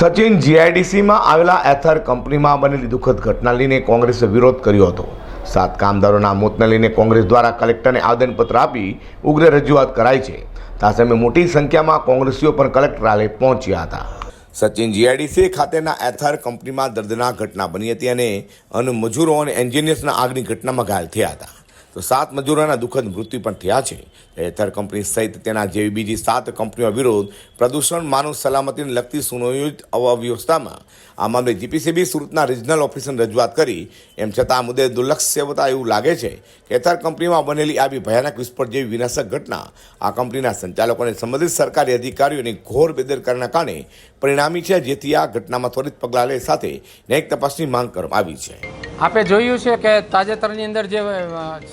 સચિન જીઆઈડીસીમાં આવેલા એથર કંપનીમાં બનેલી દુઃખદ ઘટના લઈને કોંગ્રેસે વિરોધ કર્યો હતો. સાત કામદારોના મોતને લઈને કોંગ્રેસ દ્વારા કલેક્ટરને આવેદનપત્ર આપી ઉગ્ર રજૂઆત કરાઈ છે. તાસમે મોટી સંખ્યામાં કોંગ્રેસીઓ પણ કલેક્ટરાલય પહોંચ્યા હતા. સચિન જીઆઈડીસી ખાતેના એથર કંપનીમાં દર્દનાક ઘટના બની હતી અને અન્ય મજૂરો અને એન્જિનિયર્સના આગની ઘટનામાં ઘાયલ થયા હતા. તો સાત મજૂરોના દુઃખદ મૃત્યુ પણ થયા છે. એથર કંપની સહિત તેના જેવી બીજી સાત કંપનીઓ વિરુદ્ધ પ્રદૂષણ, માનવ સલામતીને લગતી સુનિયોજિત અવ્યવસ્થામાં આ મામલે જીપીસીબી સુરતના રિજનલ ઓફિસરને રજૂઆત કરી. એમ છતાં આ મુદ્દે દુર્લક્ષતા એવું લાગે છે કે એથર કંપનીમાં બનેલી આવી ભયાનક વિસ્ફોટ જેવી વિનાશક ઘટના આ કંપનીના સંચાલકોને સંબંધિત સરકારી અધિકારીઓની ઘોર બેદરકારીના કારણે પરિણામી છે, જેથી આ ઘટનામાં ત્વરિત પગલાં લે સાથે ન્યાયિક તપાસની માંગ કરવામાં આવી છે. આપે જોયું છે કે તાજેતરની અંદર જે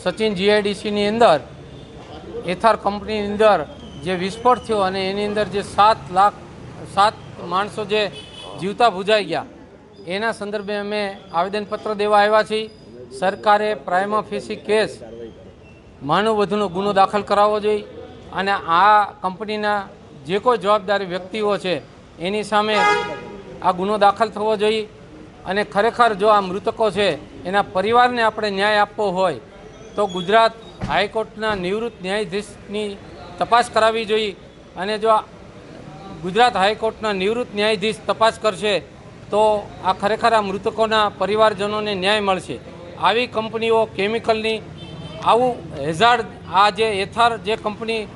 સચિન જીઆઈડીસીની અંદર, એથાર કંપનીની અંદર જે વિસ્ફોટ થયો અને એની અંદર જે સાત લાખ, સાત માણસો જે જીવતા ભૂજાઈ ગયા, એના સંદર્ભે અમે આવેદનપત્ર દેવા આવ્યા છીએ. સરકારે પ્રાઇમા ફેસી કેસ માનવ વધુનો ગુનો દાખલ કરાવવો જોઈએ અને આ કંપનીના જે કોઈ જવાબદારી વ્યક્તિઓ છે, એની સામે આ ગુનો દાખલ થવો જોઈએ. અને ખરેખર જો આ મૃતકો છે, એના પરિવારને આપણે ન્યાય આપવો હોય, તો ગુજરાત હાઈકોર્ટના નિવૃત્ત ન્યાયાધીશની તપાસ કરાવવી જોઈએ. અને જો ગુજરાત હાઈકોર્ટના નિવૃત્ત ન્યાયાધીશ તપાસ કરશે, તો આ ખરેખર આ મૃતકોના પરિવારજનોને ન્યાય મળશે. આવી કંપનીઓ કેમિકલની આવું હેઝાર્ડ, આ જે એથાર જે કંપની,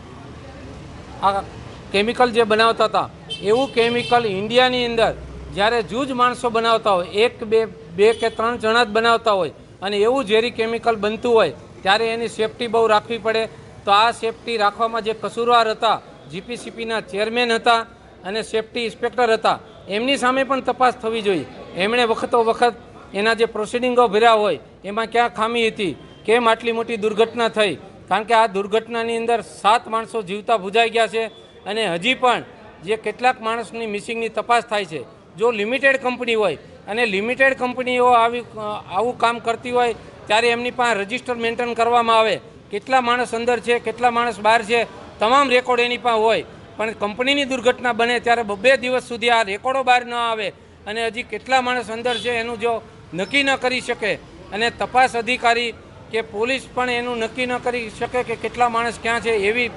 આ કેમિકલ જે બનાવતા હતા, એવું કેમિકલ ઇન્ડિયાની અંદર જ્યારે જૂજ માણસો બનાવતા હોય, એક, બે બે કે ત્રણ જણા જ બનાવતા હોય અને એવું ઝેરી કેમિકલ બનતું હોય, ત્યારે એની સેફટી બહુ રાખવી પડે. તો આ સેફટી રાખવામાં જે કસૂરવાર હતા, જીપીસીપીના ચેરમેન હતા અને સેફટી ઇન્સ્પેક્ટર હતા, એમની સામે પણ તપાસ થવી જોઈએ. એમણે વખતો વખત એના જે પ્રોસિડિંગો ભર્યા હોય, એમાં ક્યાં ખામી હતી, કેમ આટલી મોટી દુર્ઘટના થઈ, કારણ કે આ દુર્ઘટનાની અંદર સાત માણસો જીવતા ભૂજાઈ ગયા છે અને હજી પણ જે કેટલાક માણસની મિસિંગની તપાસ થાય છે જો લિમિટેડ કંપની હોય અને લિમિટેડ કંપનીઓ આવી આવું કામ કરતી હોય, ત્યારે એમની પાસે રજિસ્ટર મેન્ટેન કરવામાં આવે. કેટલા માણસ અંદર છે, કેટલા માણસ બહાર છે, તમામ રેકોર્ડ એની પાસે હોય. પણ કંપનીની દુર્ઘટના બને ત્યારે બે દિવસ સુધી આ રેકોર્ડો બહાર ન આવે. અને હજી કેટલા માણસ અંદર છે એનું જો નક્કી ન કરી શકે. અને તપાસ અધિકારી કે પોલીસ પણ એનું નક્કી ન કરી શકે કે કેટલા માણસ ક્યાં છે એવી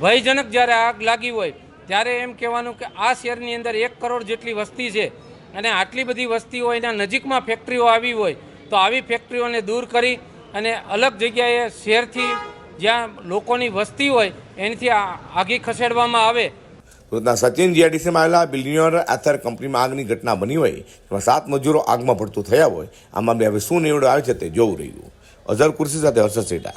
ભયજનક જ્યારે આગ લાગી હોય ત્યારે એમ કહેવાનું કે આ શહેરની અંદર એક કરોડ જેટલી વસ્તી છે અને આટલી બધી વસ્તી હોય એના નજીકમાં ફેક્ટરીઓ આવી હોય તો આવી ફેક્ટરીઓને દૂર કરી અને અલગ જગ્યાએ શહેરથી જ્યાં લોકોની વસ્તી હોય એનાથી આગી ખસેડવામાં આવે. સુરતના સચિન જીઆઈડીસીમાં આવેલા બિલિયનર એથર કંપનીમાં આગની ઘટના બની હોય, તેમાં સાત મજૂરો આગમાં ભડતું થયા હોય, આમાં બે હવે શું નિવડો આવે છે તે જોવું રહ્યું. અઝર કુર્સી સાથે હર્ષદ સેટા